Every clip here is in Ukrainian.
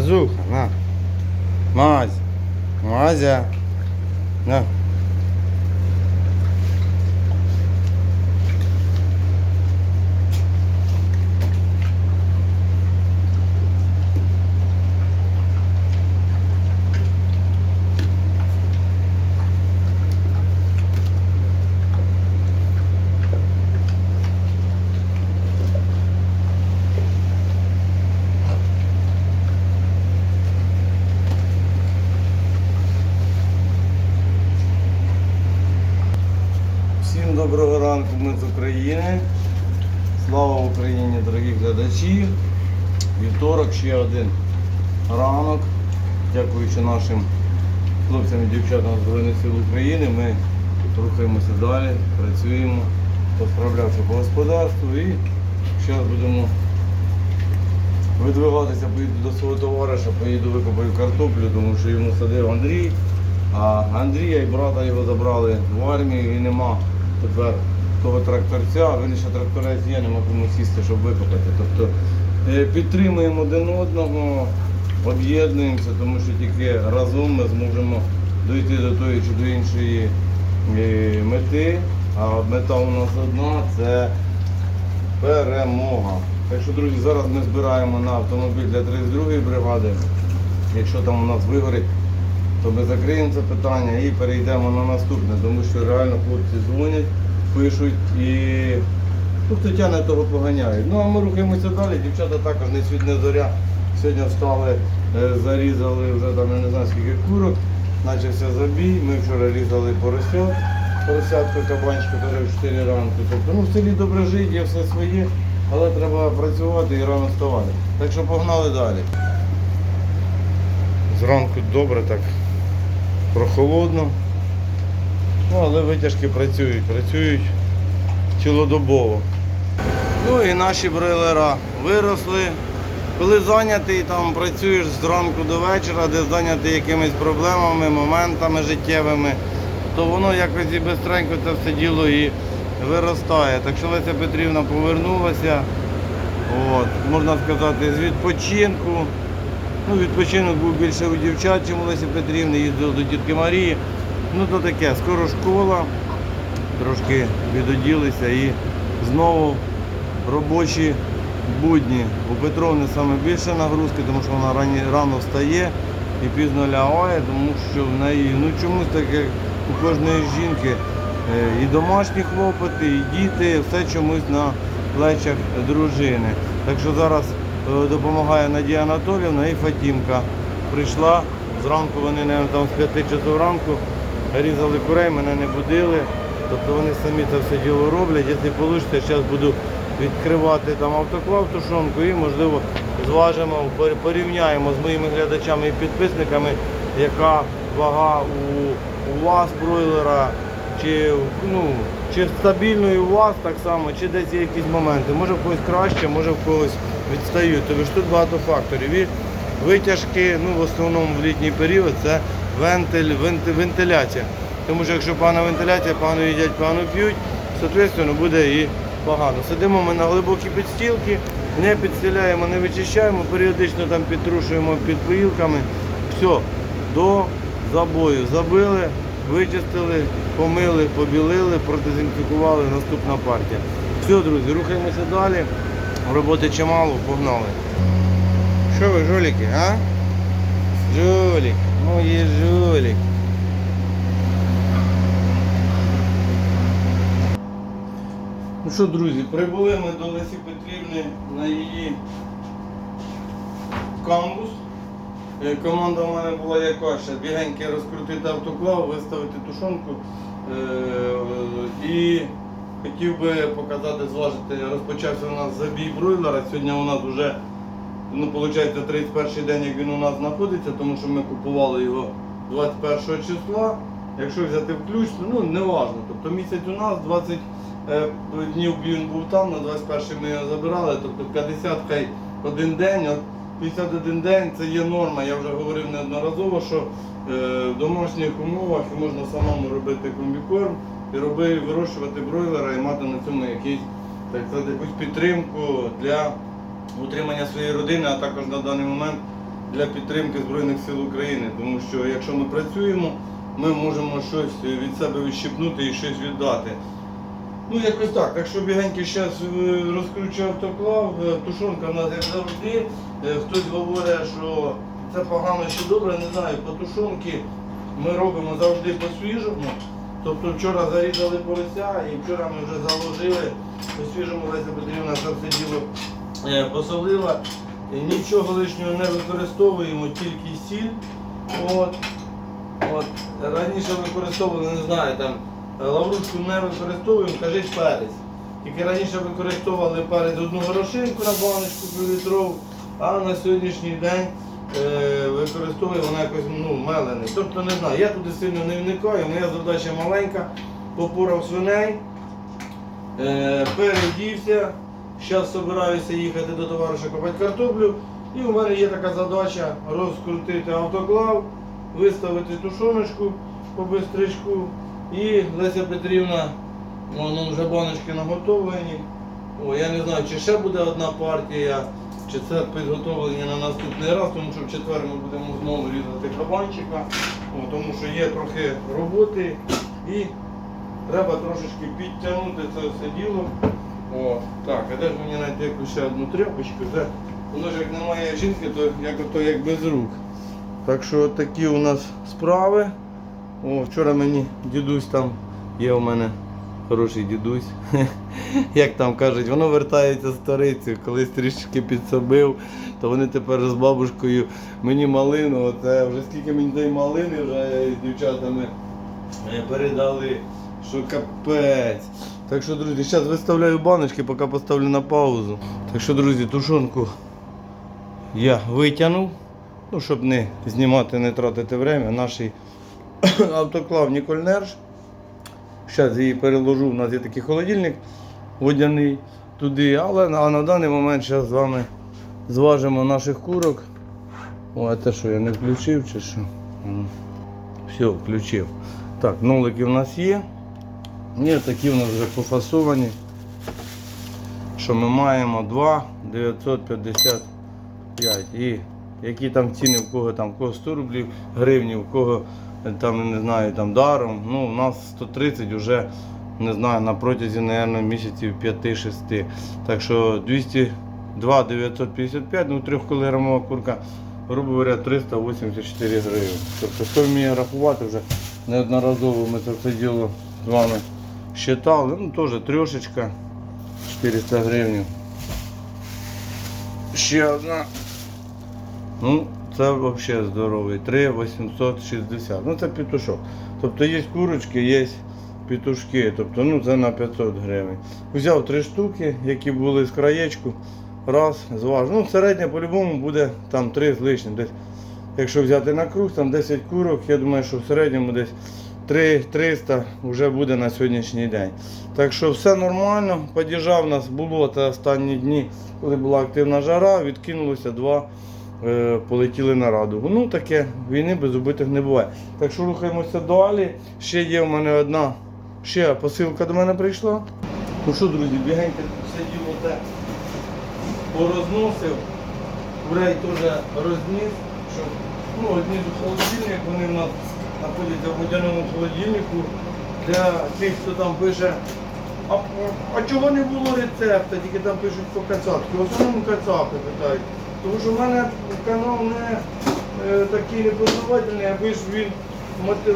Мазуха, на. Мазь. Мазя. На. Всім доброго ранку, ми з України. Слава Україні, дорогі глядачі. Вівторок ще один ранок. Дякуючи нашим хлопцям і дівчатам Збройних сил України, ми рухаємося далі, працюємо, посправлявся по господарству і зараз будемо видвигатися, поїду до свого товариша, поїду викопаю картоплю, тому що йому садив Андрій. А Андрія і брата його забрали в армію і нема тепер того тракторця, вирішив тракторець є, нема кому сісти, щоб викопати. Тобто е, підтримуємо один одного, об'єднуємося, тому що тільки разом ми зможемо дойти до тої чи до іншої е, мети. А мета у нас одна це перемога. Так що, друзі, зараз ми збираємо на автомобіль для 32-ї бригади. Якщо там у нас вигорить, то ми закриємо це питання і перейдемо на наступне, тому що реально хлопці дзвонять, пишуть і ну, хто тягне, того поганяють. Ну а ми рухаємося далі. Дівчата також не світ не зоря. Сьогодні встали, е, зарізали вже там, я не знаю скільки курок, почався забій. Ми вчора різали поросят, поросятку, кабанчику теж в 4 ранку. Тобто ну, в селі добре жити, є все своє, але треба працювати і рано вставати. Так що погнали далі. Зранку добре так прохолодно. Ну, але витяжки працюють, працюють цілодобово. Ну і наші бройлера виросли. Коли зайнятий, там працюєш зранку до вечора, де зайнятий якимись проблемами, моментами життєвими, то воно якось і бистренько це все діло і виростає. Так що Леся Петрівна повернулася, от, можна сказати, з відпочинку. Ну, відпочинок був більше у дівчат, чим у Лесі Петрівни, їздили до тітки Марії. Ну то таке, скоро школа, трошки відоділися і знову робочі будні. У Петровни саме більше нагрузки, тому що вона рані, рано встає і пізно лягає, тому що в неї ну чомусь так, як у кожної жінки, е, і домашні хлопоти, і діти, все чомусь на плечах дружини. Так що зараз е, допомагає Надія Анатоліївна і Фатімка. Прийшла, зранку вони наверно, там з 5 часов ранку різали курей, мене не будили. Тобто вони самі це все діло роблять. Якщо вийде, зараз буду відкривати там автоклав тушонку і можливо зважимо, порівняємо з моїми глядачами і підписниками, яка вага у, у вас бройлера, чи, ну, чи стабільно у вас так само, чи десь є якісь моменти. Може в когось краще, може в когось відстають. Тобто тут багато факторів. І витяжки, ну в основному в літній період це вентиль, венти- вентиляція. Тому що якщо погана вентиляція, погано їдять, погано п'ють, соответственно буде і погано. Сидимо ми на глибокій підстілці, не підстіляємо, не вичищаємо, періодично там підтрушуємо під поїлками. Все, до забою. Забили, вичистили, помили, побілили, продезінфікували, наступна партія. Все, друзі, рухаємося далі. Роботи чимало, погнали. Що ви, жуліки, а? Жулік, мої жулік. Ну що, друзі, прибули ми до Лесі Петрівни на її камбус. Е, Команда в мене була яка ще бігеньки розкрутити автоклав, виставити тушонку. Е, І хотів би показати, зважити, розпочався у нас забій бройлера. Сьогодні у нас вже ну, виходить 31 день, як він у нас знаходиться, тому що ми купували його 21 числа. Якщо взяти включно, ну не важно. Тобто місяць у нас 20 е, днів він був там, на 21 ми його забирали, тобто 50 хай один день. 51 день це є норма. Я вже говорив неодноразово, що е, в домашніх умовах можна самому робити комбікорм і роби, вирощувати бройлера і мати на цьому якийсь, так якусь підтримку для утримання своєї родини, а також на даний момент для підтримки Збройних сил України. Тому що якщо ми працюємо, ми можемо щось від себе відщипнути і щось віддати. Ну, якось так. Так що бігеньки зараз розкручу автоклав. Е, Тушонка в нас як завжди. Е, Хтось говорить, що це погано чи добре, не знаю. По тушонки ми робимо завжди по-свіжому. Тобто вчора зарізали порося і вчора ми вже заложили. По-свіжому Леся Петрівна це все діло е, посолила. Нічого лишнього не використовуємо, тільки сіль. От. От. Раніше використовували, не знаю, там е, лаврушку не використовуємо, кажіть перець. Тільки раніше використовували перець одну горошинку на баночку півлітрову, а на сьогоднішній день е, використовує вона якось ну, мелений. Тобто не знаю, я туди сильно не вникаю, моя задача маленька, попорав свиней, е, передівся. Зараз збираюся їхати до товариша копати картоплю. І у мене є така задача розкрутити автоклав, виставити тушоночку по бистричку. І Леся Петрівна, воно вже баночки наготовлені. О, я не знаю, чи ще буде одна партія, чи це підготовлення на наступний раз, тому що в четвер ми будемо знову різати кабанчика, О, тому що є трохи роботи і треба трошечки підтягнути це все діло. О, так, а де ж мені знайти якусь ще одну тряпочку? Де? Воно ж як немає жінки, то як, то як без рук. Так що такі у нас справи. О, вчора мені дідусь там є у мене хороший дідусь. Як там кажуть, воно вертається старицею, колись трішки підсобив, то вони тепер з бабушкою мені малину, оце вже скільки мені дай малини вже з дівчатами е, передали, що капець. Так що, друзі, зараз виставляю баночки, поки поставлю на паузу. Так що, друзі, тушонку я витягнув, ну, щоб не знімати, не тратити время. Наш автоклав Нікольнерж. Зараз її переложу, у нас є такий холодильник водяний туди, але на, на даний момент зараз з вами зважимо наших курок. О, а те що я не включив чи що? Все, включив. Так, нолики в нас є. Ні, такі в нас вже пофасовані. Що ми маємо 2 955. І які там ціни, в кого там, в кого 100 рублів, гривні, в кого е, там, не знаю, там даром. Ну, у нас 130 вже, не знаю, на протязі, мабуть, місяців 5-6. Так що 202 955, ну 3 кілограмова курка, грубо говоря, 384 гривень. Тобто, хто вміє рахувати вже неодноразово ми це все діло з вами считали. Ну, теж трошечка, 400 гривень. Ще одна. Ну, це взагалі здоровий. 3 860. Ну це петушок. Тобто є курочки, є петушки. Тобто ну це на 500 гривень. Взяв три штуки, які були з краєчку. Раз, зважив. Ну, середня по-любому буде там 3 з лишнім. Десь, якщо взяти на круг, там 10 курок, я думаю, що в середньому десь 3 300 вже буде на сьогоднішній день. Так що все нормально. Подіжав нас було те останні дні, коли була активна жара, відкинулося два, е, полетіли на радугу. Ну таке, війни без убитих не буває. Так що рухаємося далі. Ще є в мене одна ще посилка до мене прийшла. Ну що, друзі, бігенько все діло те порозносив. Курей теж розніс, щоб ну, одні з холодильник, вони в нас знаходяться в водяному холодильнику. Для тих, хто там пише, а, а чого не було рецепта, тільки там пишуть по кацапськи. В основному кацапи питають. Тому що в мене канал не е, такий непознавательний, аби ж він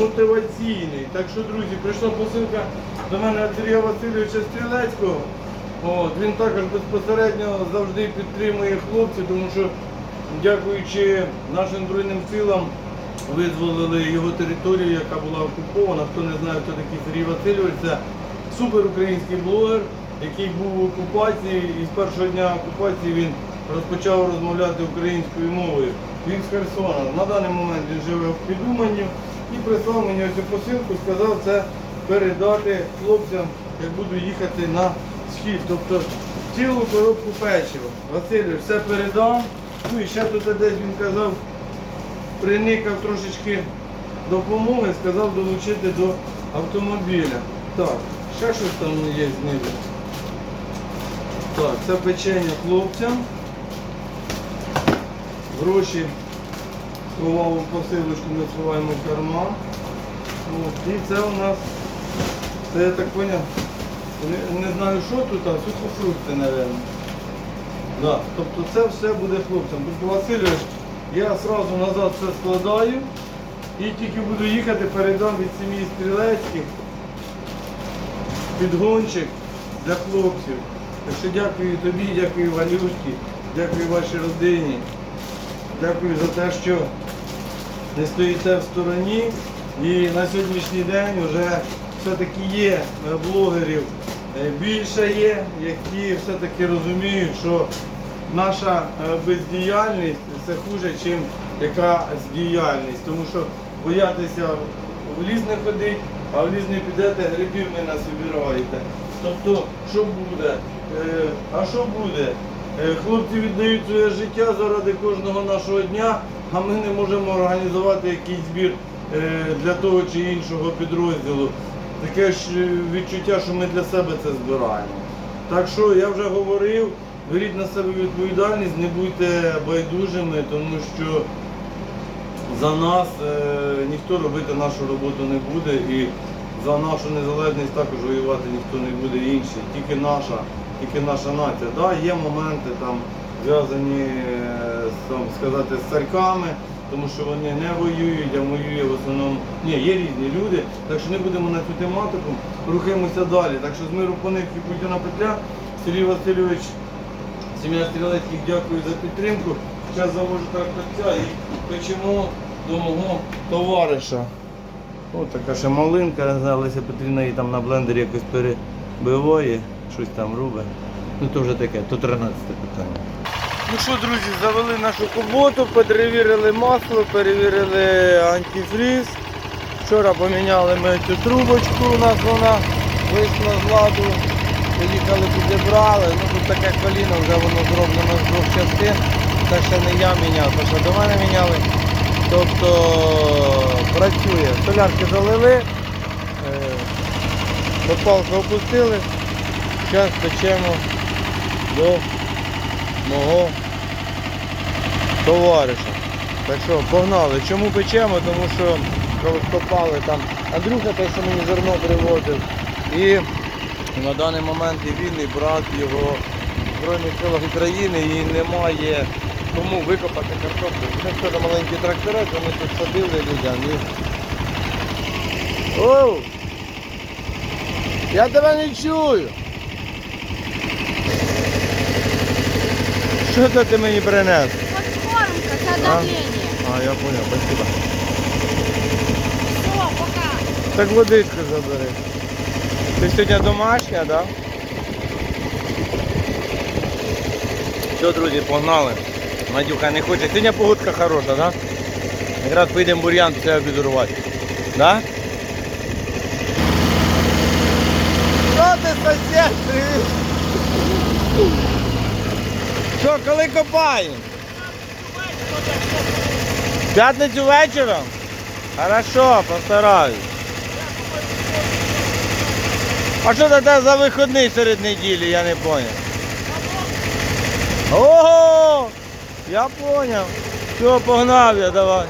мотиваційний. Так що, друзі, прийшла посилка до мене від Сергія Васильовича Стрілецького. От, він також безпосередньо завжди підтримує хлопців, тому що дякуючи нашим Збройним силам визволили його територію, яка була окупована. Хто не знає, хто такий Сергій Васильович, це суперукраїнський блогер, який був в окупації і з першого дня окупації він розпочав розмовляти українською мовою. Він з Херсона. На даний момент він живе в Підуманні і прислав мені цю посилку, сказав це передати хлопцям, як буду їхати на схід. Тобто цілу коробку печива. Васильович все передав. Ну і ще тут десь він казав, приникав трошечки допомоги, сказав долучити до автомобіля. Так, ще щось там є знизу. Так, це печення хлопцям. Гроші сховав посилочку, ми сховаємо в карман. От, і це у нас, це я так поняв, не, не знаю що тут, а сухофрукти, мабуть. Да. Тобто це все буде хлопцям. Тобто Васильович, я одразу назад все складаю і тільки буду їхати, передам від сім'ї стрілецьких підгончик для хлопців. Так що дякую тобі, дякую Валюшці, дякую вашій родині. Дякую за те, що не стоїте в стороні. І на сьогоднішній день вже все-таки є блогерів е, більше є, які все-таки розуміють, що наша е, бездіяльність це хуже, ніж якась діяльність. Тому що боятися в ліс не ходить, а в ліс не підете, грибів не насобираєте. Тобто, що буде? Е, А що буде? Е, Хлопці віддають своє життя заради кожного нашого дня, а ми не можемо організувати якийсь збір для того чи іншого підрозділу. Таке ж відчуття, що ми для себе це збираємо. Так що я вже говорив, беріть на себе відповідальність, не будьте байдужими, тому що за нас е, ніхто робити нашу роботу не буде і за нашу незалежність також воювати ніхто не буде інший, тільки наша, тільки наша нація. Да, є моменти там зв'язані е, там, сказати, з царьками, тому що вони не воюють, а воює в основному. Ні, є різні люди, так що не будемо на цю тематику, рухаємося далі. Так що з миру по нитки Путіна Петля, Сергій Васильович, сім'я Стрілецьких дякую за підтримку. Зараз завожу тракторця і печемо до мого товариша. Ось така ще малинка, не знаю, Леся Петрівна її там на блендері якось перебиває, щось там робить. Ну то вже таке, то 13 питання. Ну що, друзі, завели нашу куботу, перевірили масло, перевірили антифріз. Вчора поміняли ми цю трубочку, у нас вона вийшла з ладу. Поїхали підібрали. Ну таке коліно, вже воно зроблено з двох частин. Це ще не я міняв, це ще до мене міняли. Тобто працює. Солярки залили, е, попалку опустили. Зараз печемо до мого товариша. Так що погнали. Чому печемо? Тому що копали там Андрюха, той, що мені зерно привозив. І на даний момент і він, і брат його Збройних силах України і немає кому викопати картоплю. Це вчора маленький тракторець, вони тут садили людям. І... Оу! Я тебе не чую. Що це ти мені принес? Подкормка, это А? давление. А, я понял, спасибо. Все, пока. Так водичку забери. Ти сьогодні домашня, так? Да? Все, друзі, погнали. Надюха не хоче. Сьогодні погодка хороша? Да? Якраз поїдемо бур'ян все обідурувати. Да? Що ти, сосед? Що, коли копаємо? П'ятницю вечором? Хорошо, постараюсь. А що це за вихідний серед неділі, я не понял. Ого! Я понял. Все, погнав я, давай.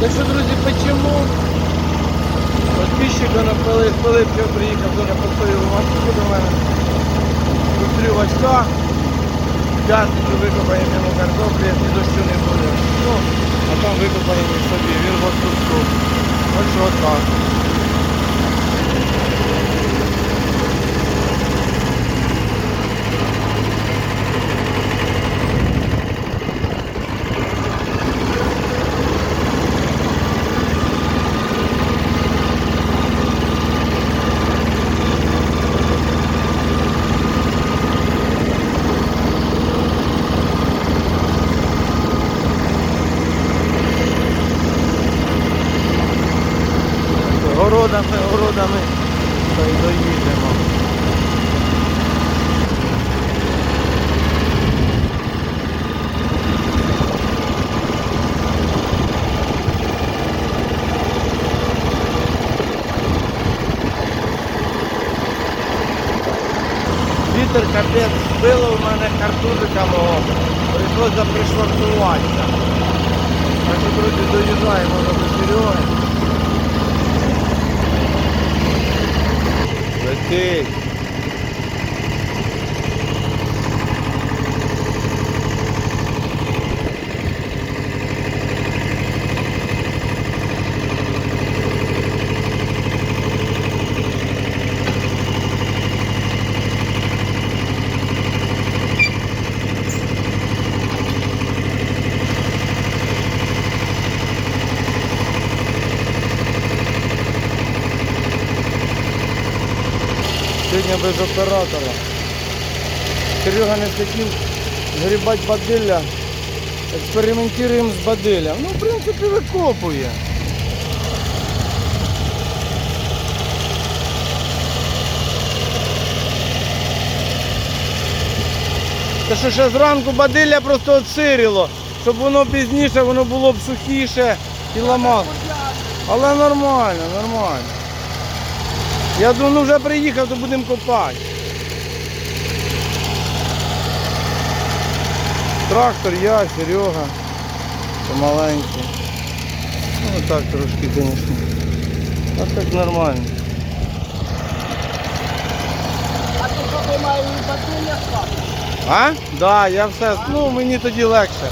Так що, друзі, почему? Подписчика на Пилип Пилипчик приїхав до поставив машину до мене. Зустрів очка. П'ятницю викопаємо йому картоплі, і дощу не буде. Ну, а там викопаємо собі, він в отпуску. Ось що так. городами, городами, то й доїдемо. Вітер капець збило в мене картузика мого, прийшлося пришвартуватися. Так що, друзі, доїжджаємо до Сереги. 对。Сьогодні без оператора. Серега не хотів грібати бадилля. Експериментуємо з бадиллям. Ну, в принципі, викопує. Та що ще зранку бадилля просто отсиріло, щоб воно пізніше воно було б сухіше і ламало. Але нормально, нормально. Я думаю, ну вже приїхав, то будемо копати. Трактор, я, Серега, помаленький. Ну так трошки, звісно. А так нормально. А ти що має і батарея спати? А? Так, да, я все, ну мені тоді легше.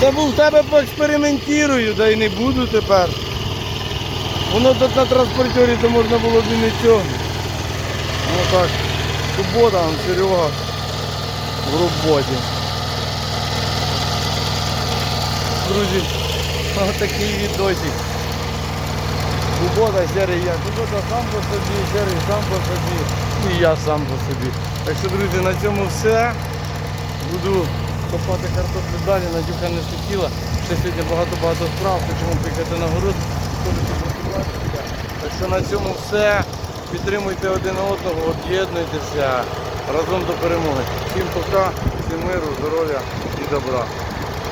Це був в тебе поекспериментірую, да й не буду тепер. Воно тут на транспортері то можна було б і не цього. Ну так, субота, он Серега в роботі. Друзі, ось такий відосик. Субота, серий я. Субота сам по собі, серий сам по собі. І я сам по собі. Так що, друзі, на цьому все. Буду копати картоплю далі, Надюха не сиділа. Ще сьогодні багато-багато справ, хочемо приїхати на город. Так що на цьому все. Підтримуйте один одного, об'єднуйтеся разом до перемоги. Всім пока, всім миру, здоров'я і добра.